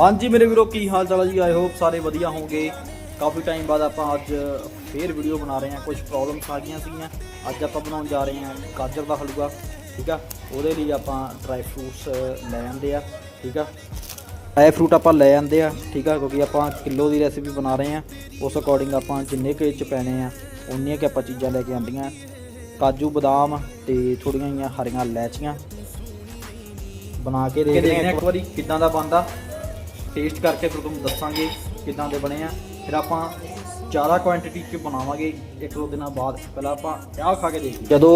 ਹਾਂਜੀ ਮੇਰੇ ਵੀਰੋ, ਕੀ ਹਾਲ ਚਾਲ ਹੈ ਜੀ? ਆਈ ਹੋਪ ਸਾਰੇ ਵਧੀਆ ਹੋਵੋਗੇ। ਕਾਫੀ ਟਾਈਮ ਬਾਅਦ ਆਪਾਂ ਅੱਜ ਫੇਰ ਵੀਡੀਓ ਬਣਾ ਰਹੇ ਹਾਂ। ਕੁਝ ਪ੍ਰੋਬਲਮਸ ਆ ਗਈਆਂ ਸੀਗੀਆਂ। ਅੱਜ ਆਪਾਂ ਬਣਾਉਣ ਜਾ ਰਹੇ ਹਾਂ ਗਾਜਰ ਦਾ ਹਲਵਾ, ਠੀਕ ਆ? ਉਹਦੇ ਲਈ ਆਪਾਂ ਡਰਾਈ ਫਰੂਟਸ ਲੈ ਆਂਦੇ ਆ, ਠੀਕ ਆ? ਡਰਾਈ ਫਰੂਟ ਆਪਾਂ ਲੈ ਆਂਦੇ ਆ, ਠੀਕ ਆ? ਕਿਉਂਕਿ ਆਪਾਂ ਕਿਲੋ ਦੀ ਰੈਸਿਪੀ ਬਣਾ ਰਹੇ ਆ ਉਸ ਅਕੋਰਡਿੰਗ ਆਪਾਂ ਜਿੰਨੇ ਕੁ 'ਚ ਪੈਣੇ ਆ ਉਨੀਆਂ ਕਿ ਆਪਾਂ ਚੀਜ਼ਾਂ ਲੈ ਕੇ ਆਂਦੀਆਂ। ਕਾਜੂ, ਬਦਾਮ ਤੇ ਥੋੜੀਆਂ ਜਿਹੀਆਂ ਹਰੀਆਂ ਇਲਾਇਚੀਆਂ। ਬਣਾ ਕੇ ਦੇਖਦੇ ਹਾਂ ਇੱਕ ਵਾਰੀ ਕਿੱਦਾਂ ਦਾ ਬਣਦਾ। ਟੇਸਟ ਕਰਕੇ ਫਿਰ ਤੁਹਾਨੂੰ ਦੱਸਾਂਗੇ ਕਿੱਦਾਂ ਦੇ ਬਣੇ ਆ। ਫਿਰ ਆਪਾਂ ਜ਼ਿਆਦਾ ਕੁਆਂਟੀਟੀ 'ਚ ਬਣਾਵਾਂਗੇ ਇੱਕ ਦੋ ਦਿਨਾਂ ਬਾਅਦ ਪਹਿਲਾਂ ਆਪਾਂ ਆਹ ਖਾ ਕੇ ਦੇਖੀਏ ਜਦੋਂ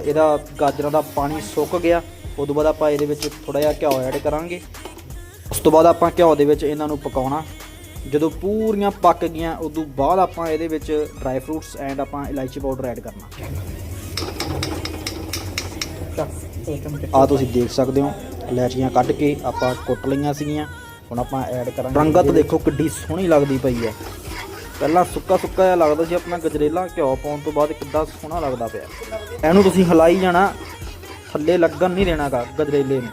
ਇਹਦਾ ਗਾਜਰਾਂ ਦਾ ਪਾਣੀ ਸੁੱਕ ਗਿਆ ਉਦੋਂ ਬਾਅਦ ਆਪਾਂ ਇਹਦੇ ਵਿੱਚ ਥੋੜਾ ਜਿਹਾ ਘਿਓ ਐਡ ਕਰਾਂਗੇ। ਉਸ ਤੋਂ ਬਾਅਦ ਆਪਾਂ ਘਿਓ ਦੇ ਵਿੱਚ ਇਹਨਾਂ ਨੂੰ ਪਕਾਉਣਾ। ਜਦੋਂ ਪੂਰੀਆਂ ਪੱਕ ਗਈਆਂ ਉਦੋਂ ਬਾਅਦ ਆਪਾਂ ਇਹਦੇ ਵਿੱਚ ਡਰਾਈ ਫਰੂਟਸ ਐਂਡ ਆਪਾਂ ਇਲਾਇਚੀ ਪਾਊਡਰ ਐਡ ਕਰਨਾ। ਆ ਤੁਸੀਂ ਦੇਖ ਸਕਦੇ ਹੋ। ਇਲਾਇਚੀਆਂ ਕੱਢ ਕੇ ਆਪਾਂ ਕੁੱਟ ਲਈਆਂ ਸੀਗੀਆਂ। ਹੁਣ ਆਪਾਂ ਐਡ ਕਰਾਂਗੇ। ਰੰਗਤ ਦੇਖੋ ਕਿੱਡੀ ਸੋਹਣੀ ਲੱਗਦੀ ਪਈ ਹੈ। ਪਹਿਲਾਂ ਸੁੱਕਾ ਸੁੱਕਾ ਜਿਹਾ ਲੱਗਦਾ ਸੀ ਆਪਣਾ ਗਜਰੇਲਾ ਘਿਓ ਪਾਉਣ ਤੋਂ ਬਾਅਦ ਕਿੱਦਾਂ ਸੋਹਣਾ ਲੱਗਦਾ ਪਿਆ। ਇਹਨੂੰ ਤੁਸੀਂ ਹਲਾਈ ਜਾਣਾ ਥੱਲੇ ਲੱਗਣ ਨਹੀਂ ਦੇਣਾਗਾ ਗਜਰੇਲੇ ਨੂੰ।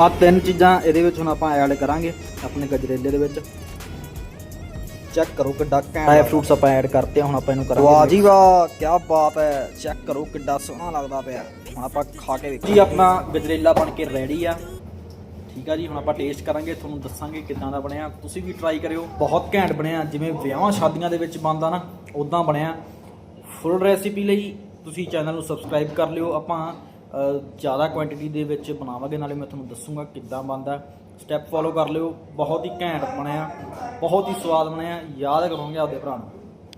ਆ ਤਿੰਨ ਚੀਜ਼ਾਂ ਇਹਦੇ ਵਿੱਚ ਹੁਣ ਆਪਾਂ ਐਡ ਕਰਾਂਗੇ ਆਪਣੇ ਗਜਰੇਲੇ ਦੇ ਵਿੱਚ। ਚੈੱਕ ਕਰੋ ਕਿੱਡਾ ਘੈਂਟ ਫਰੂਟਸ ਆਪਾਂ ਐਡ ਕਰਤੇ ਹੁਣ ਆਪਾਂ ਇਹਨੂੰ ਕਰਾਂਗੇ। ਵਾਹ ਜੀ ਵਾਹ ਕੀ ਬਾਤ ਹੈ। ਚੈੱਕ ਕਰੋ ਕਿੱਡਾ ਸੋਹਣਾ ਲੱਗਦਾ ਪਿਆ। ਹੁਣ ਆਪਾਂ ਖਾ ਕੇ ਦੇਖੋ ਜੀ, ਆਪਣਾ ਗਜਰੇਲਾ ਬਣ ਕੇ ਰੈਡੀ ਆ। ਠੀਕ ਆ ਜੀ, ਹੁਣ ਆਪਾਂ ਟੇਸਟ ਕਰਾਂਗੇ, ਤੁਹਾਨੂੰ ਦੱਸਾਂਗੇ ਕਿੱਦਾਂ ਦਾ ਬਣਿਆ। ਤੁਸੀਂ ਵੀ ਟਰਾਈ ਕਰਿਓ। ਬਹੁਤ ਘੈਂਟ ਬਣਿਆ। ਜਿਵੇਂ ਵਿਆਹਾਂ ਸ਼ਾਦੀਆਂ ਦੇ ਵਿੱਚ ਬਣਦਾ ਨਾ ਉਦਾਂ ਬਣਿਆ। ਫੁੱਲ ਰੈਸਿਪੀ ਲਈ ਤੁਸੀਂ ਚੈਨਲ ਨੂੰ ਸਬਸਕ੍ਰਾਈਬ ਕਰ ਲਿਓ। ਆਪਾਂ ਜ਼ਿਆਦਾ ਕੁਆਂਟੀਟੀ ਦੇ ਵਿੱਚ ਬਣਾਵਾਂਗੇ। ਨਾਲੇ ਮੈਂ ਤੁਹਾਨੂੰ ਦੱਸੂਗਾ ਕਿੱਦਾਂ ਬਣਦਾ। ਸਟੈਪ ਫੋਲੋ ਕਰ ਲਿਓ। ਬਹੁਤ ਹੀ ਘੈਂਟ ਬਣਿਆ। ਬਹੁਤ ਹੀ ਸਵਾਦ ਬਣਿਆ। ਯਾਦ ਕਰੋਗੇ ਆਪਦੇ ਭਰਾ ਨੂੰ।